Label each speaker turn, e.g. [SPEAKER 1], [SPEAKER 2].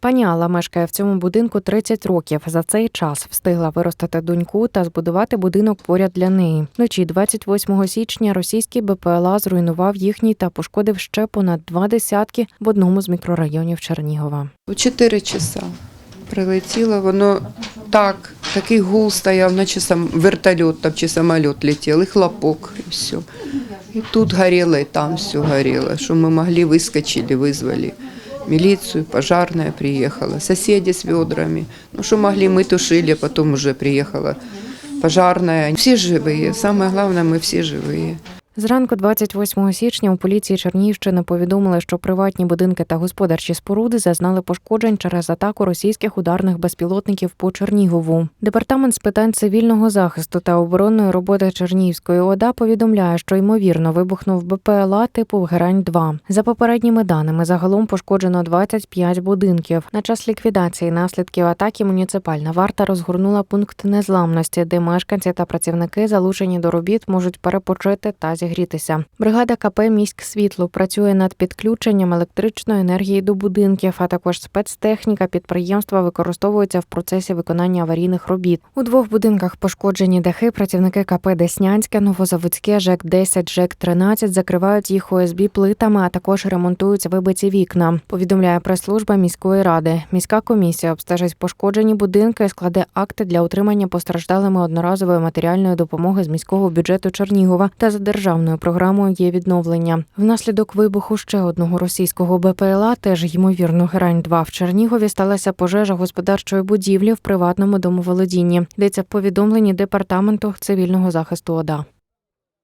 [SPEAKER 1] Пані Алла мешкає в цьому будинку 30 років. За цей час встигла виростити доньку та збудувати будинок поряд для неї. Вночі 28 січня російський БПЛА зруйнував їхній та пошкодив ще понад два десятки в одному з мікрорайонів Чернігова.
[SPEAKER 2] У 4 часа прилетіло, воно так, такий гул стояв, наче сам вертольот там чи самоліт летів, і хлопок, і все. І тут горіло, і там все горіло, що ми могли вискочили, визвали Милицию, пожарная приехала, соседи с ведрами. Ну, что могли, мы тушили, потом уже приехала пожарная. Все живые. Самое главное, мы все живые.
[SPEAKER 1] Зранку 28 січня у поліції Чернігівщини повідомили, що приватні будинки та господарчі споруди зазнали пошкоджень через атаку російських ударних безпілотників по Чернігову. Департамент з питань цивільного захисту та оборонної роботи Чернігівської ОДА повідомляє, що ймовірно вибухнув БПЛА типу герань 2 За попередніми даними, загалом пошкоджено 25 будинків. На час ліквідації наслідків атаки муніципальна варта розгорнула пункт незламності, де мешканці та працівники, залучені до робіт, можуть перепочити та зігрітися. Бригада КП Міськ світло працює над підключенням електричної енергії до будинків, а також спецтехніка підприємства використовується в процесі виконання аварійних робіт. У двох будинках пошкоджені дахи. Працівники КП Деснянське, Новозаводське, ЖЕК 10, ЖЕК 13 закривають їх ОСБ плитами, а також ремонтують вибиті вікна. Повідомляє прес-служба міської ради. Міська комісія обстежить пошкоджені будинки, складе акти для отримання постраждалими одноразової матеріальної допомоги з міського бюджету Чернігова та за державною програмою є відновлення. Внаслідок вибуху ще одного російського БПЛА, теж ймовірно, герань 2 в Чернігові сталася пожежа господарчої будівлі в приватному домоволодінні. Йдеться в повідомленні департаменту цивільного захисту ОДА.